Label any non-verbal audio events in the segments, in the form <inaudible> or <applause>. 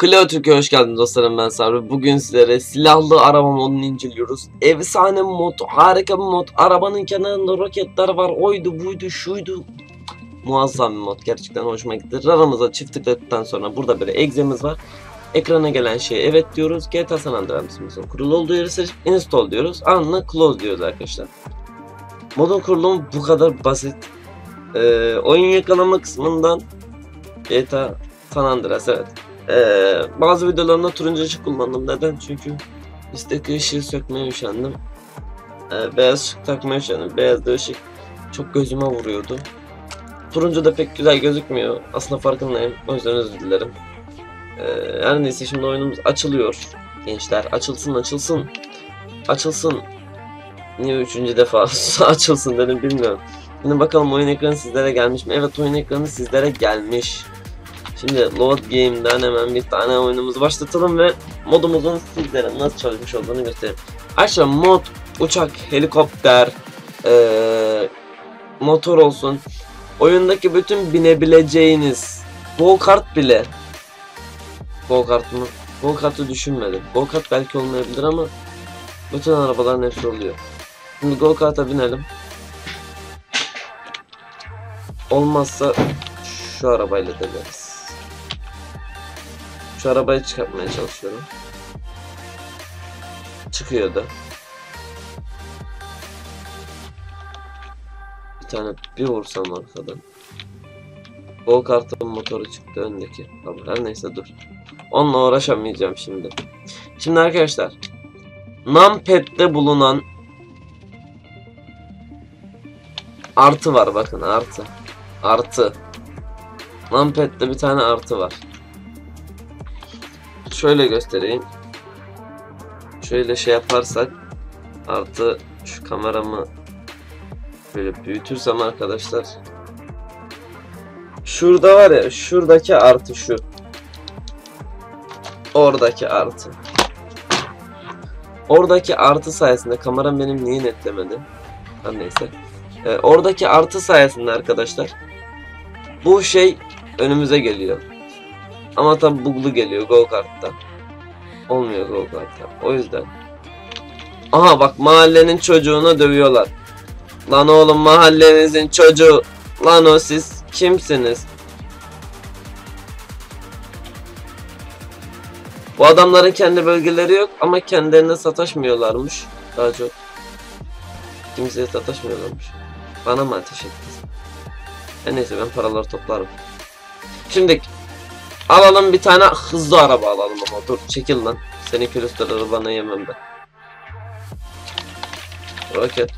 Clio Türkiye hoş geldiniz dostlarım ben Sabri. Bugün sizlere silahlı araba modunu inceliyoruz. Efsane mod, harika bir mod. Arabanın kenarında roketler var. Oydu buydu şuydu. Muazzam bir mod. Gerçekten hoşuma gitti. Raramıza çift tıkladıktan sonra burada böyle egzemiz var. Ekrana gelen şeye evet diyoruz. GTA San Andreas'ımızın kurulu olduğu yeri seçip install diyoruz. Ardından close diyoruz arkadaşlar. Modun kurulumu bu kadar basit. Ee, oyun yakalama kısmından GTA San Andreas evet. Ee, bazı videolarımda turuncu ışık kullandım. Neden? Çünkü üstteki ışığı sökmeye üşendim. Ee, beyaz ışık takmaya üşendim. Beyaz ışık çok gözüme vuruyordu. Turuncu da pek güzel gözükmüyor. Aslında farkındayım. O yüzden özür dilerim. Ee, her neyse şimdi oyunumuz açılıyor. Gençler açılsın açılsın. Açılsın. Niye üçüncü defa <laughs> açılsın dedim bilmiyorum. Şimdi bakalım oyun ekranı sizlere gelmiş mi? Evet oyun ekranı sizlere gelmiş. Şimdi Load Game'den hemen bir tane oyunumuzu başlatalım ve modumuzun sizlere nasıl çalışmış olduğunu göstereyim. Aşağı mod, uçak, helikopter, ee, motor olsun. Oyundaki bütün binebileceğiniz go kart bile go kart mı? Go kartı düşünmedim. Go kart belki olmayabilir ama bütün arabaların hepsi oluyor. Şimdi go kart'a binelim. Olmazsa şu arabayla deneriz. Şu arabayı çıkartmaya çalışıyorum. Çıkıyor da. Bir tane bir vursam arkadan. Go kartın motoru çıktı öndeki. Tamam her neyse dur. Onunla uğraşamayacağım şimdi. Şimdi arkadaşlar. Numpad'de bulunan artı var bakın artı. Artı. Numpad'de bir tane artı var. Şöyle göstereyim. Şöyle şey yaparsak artı şu kameramı böyle büyütürsem arkadaşlar. Şurada var ya şuradaki artı şu. Oradaki artı. Oradaki artı sayesinde kameram benim niye netlemedi? Her neyse. Ee, oradaki artı sayesinde arkadaşlar bu şey önümüze geliyor ama tabi buglu geliyor go kart'ta. Olmuyor go kart'ta. O yüzden. Aha bak mahallenin çocuğuna dövüyorlar. Lan oğlum mahallenizin çocuğu. Lan o siz kimsiniz? Bu adamların kendi bölgeleri yok ama kendilerine sataşmıyorlarmış. Daha çok. Kimseye sataşmıyorlarmış. Bana mı ateş ettiniz? En neyse ben paraları toplarım. Şimdi Alalım bir tane hızlı araba alalım ama dur çekil lan. Senin külüstür bana yemem ben. Roket.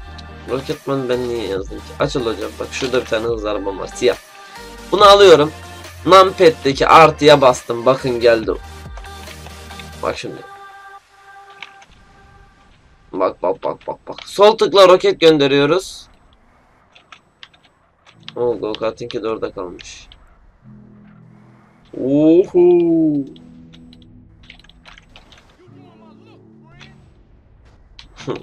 Roketman ben niye yazdım ki? Açıl hocam bak şurada bir tane hızlı arabam var siyah. Bunu alıyorum. Numpad'deki artıya bastım bakın geldi. Bak şimdi. Bak bak bak bak bak. Sol tıkla roket gönderiyoruz. Oo go kartınki de orada kalmış. Uhu. <laughs>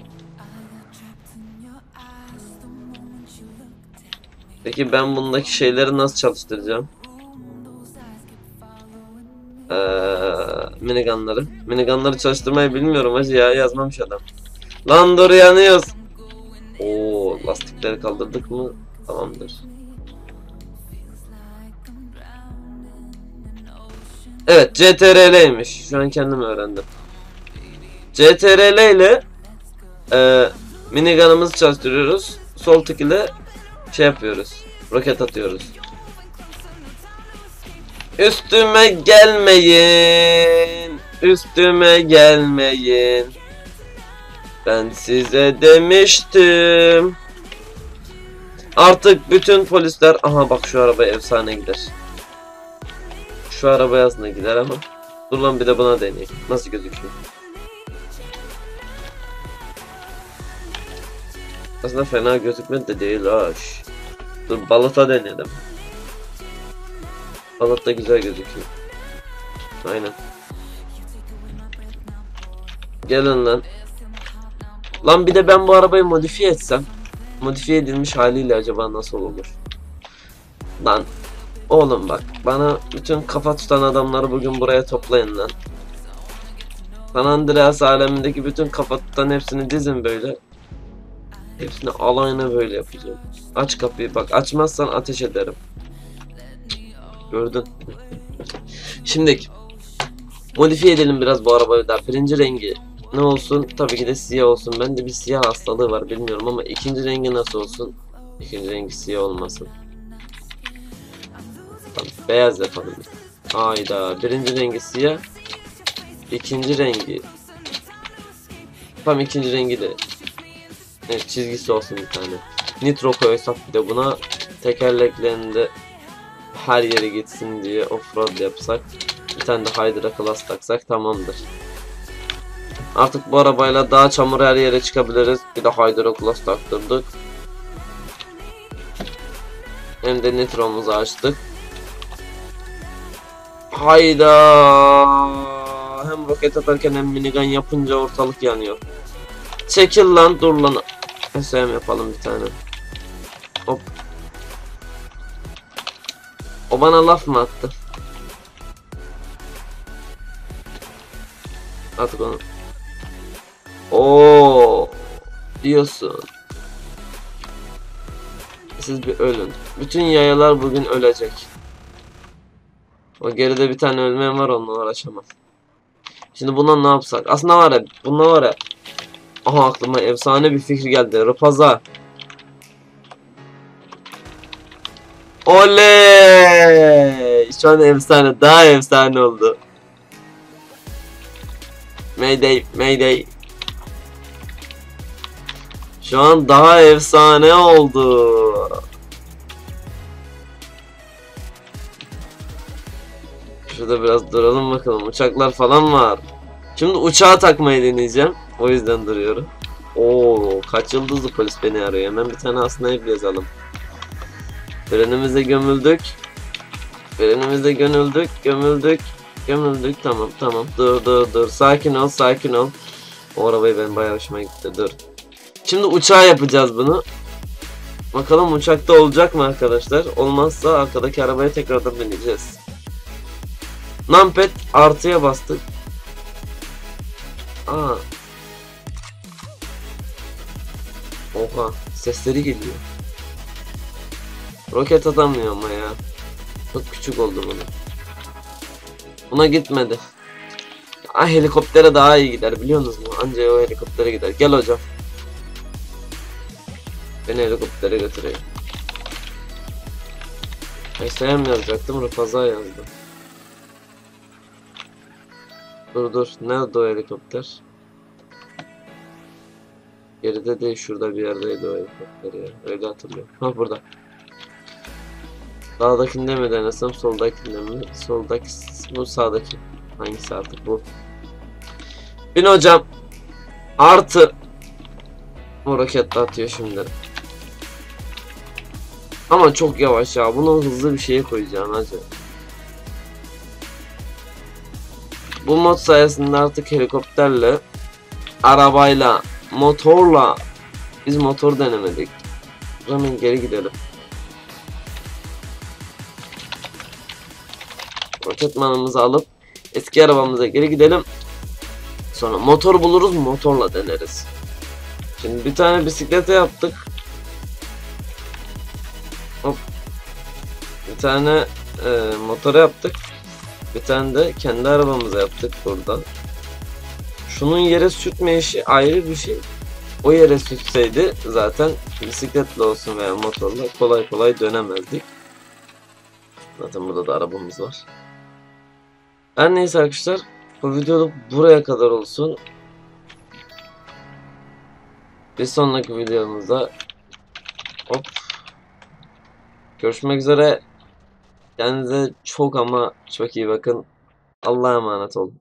Peki ben bundaki şeyleri nasıl çalıştıracağım? Ee, minigunları. Minigunları çalıştırmayı bilmiyorum hacı ya yazmamış adam. Lan dur yanıyoruz. Oo lastikleri kaldırdık mı? Tamamdır. Evet CTRL'ymiş. Şu an kendim öğrendim. CTRL ile e, minigun'ımızı çalıştırıyoruz. Sol tık ile şey yapıyoruz. Roket atıyoruz. Üstüme gelmeyin. Üstüme gelmeyin. Ben size demiştim. Artık bütün polisler... Aha bak şu araba efsane gider. Şu araba aslında gider ama. Dur lan bir de buna deneyeyim. Nasıl gözüküyor? Aslında fena gözükmedi de değil ha. Dur balata denedim. Balat da güzel gözüküyor. Aynen. Gelin lan. Lan bir de ben bu arabayı modifiye etsem. Modifiye edilmiş haliyle acaba nasıl olur? Lan Oğlum bak bana bütün kafa tutan adamları bugün buraya toplayın lan. San Andreas alemindeki bütün kafa tutan hepsini dizin böyle. Hepsini alayına böyle yapacağım. Aç kapıyı bak açmazsan ateş ederim. Gördün. Şimdi modifiye edelim biraz bu arabayı da. Birinci rengi ne olsun? Tabii ki de siyah olsun. Bende bir siyah hastalığı var bilmiyorum ama ikinci rengi nasıl olsun? İkinci rengi siyah olmasın. Tamam, beyaz yapalım. Hayda. Birinci rengi siyah. İkinci rengi. Tam ikinci rengi de. Evet çizgisi olsun bir tane. Nitro koysak bir de buna tekerleklerinde her yere gitsin diye offroad yapsak. Bir tane de Hydra Class taksak tamamdır. Artık bu arabayla daha çamur her yere çıkabiliriz. Bir de Hydra Class taktırdık. Hem de nitromuzu açtık. Hayda. Hem roket atarken hem minigun yapınca ortalık yanıyor. Çekil lan dur lan. SM yapalım bir tane. Hop. O bana laf mı attı? Artık onu. Oo diyorsun. Siz bir ölün. Bütün yayalar bugün ölecek. O geride bir tane ölmeyen var onunla uğraşamam. Şimdi bundan ne yapsak? Aslında var ya, bundan var ya. Aha aklıma efsane bir fikir geldi. Rıpaza. Oley! Şu an efsane, daha efsane oldu. Mayday, Mayday. Şu an daha efsane oldu. Şurada biraz duralım bakalım. Uçaklar falan var. Şimdi uçağa takmayı deneyeceğim. O yüzden duruyorum. Oo, kaç yıldızlı polis beni arıyor. Hemen bir tane aslında hep yazalım. Frenimize gömüldük. Frenimize gömüldük, gömüldük, gömüldük. Tamam, tamam. Dur, dur, dur. Sakin ol, sakin ol. O arabayı ben bayağı hoşuma gitti. Dur. Şimdi uçağa yapacağız bunu. Bakalım uçakta olacak mı arkadaşlar? Olmazsa arkadaki arabaya tekrardan bineceğiz. Numpad artıya bastık. Aa. Oha sesleri geliyor. Roket atamıyor ama ya. Çok küçük oldu bunu. Buna gitmedi. Ah helikoptere daha iyi gider biliyor musunuz mu? Anca o helikoptere gider. Gel hocam. Beni helikoptere götüreyim. Ayşe'ye yazacaktım? Rıfaza yazdım. Dur dur. Nerede o helikopter? Geride değil şurada bir yerdeydi o helikopter ya. Öyle hatırlıyorum. Ha burada. Sağdakinde mi denesem soldakinde mi? Soldaki bu sağdaki. Hangisi artık bu? Bin hocam. Artı. Bu roket de atıyor şimdi. Ama çok yavaş ya. Bunu hızlı bir şeye koyacağım hacı. Bu mod sayesinde artık helikopterle, arabayla, motorla biz motor denemedik. Hemen geri gidelim. Roketmanımızı alıp eski arabamıza geri gidelim. Sonra motor buluruz motorla deneriz. Şimdi bir tane bisiklete yaptık. Hop. Bir tane e, motora yaptık. Bir tane de kendi arabamıza yaptık buradan. Şunun yere sürtme işi ayrı bir şey. O yere sürtseydi zaten bisikletle olsun veya motorla kolay kolay dönemezdik. Zaten burada da arabamız var. Her neyse arkadaşlar bu videoluk buraya kadar olsun. Bir sonraki videomuzda hop görüşmek üzere. Kendinize çok ama çok iyi bakın. Allah'a emanet olun.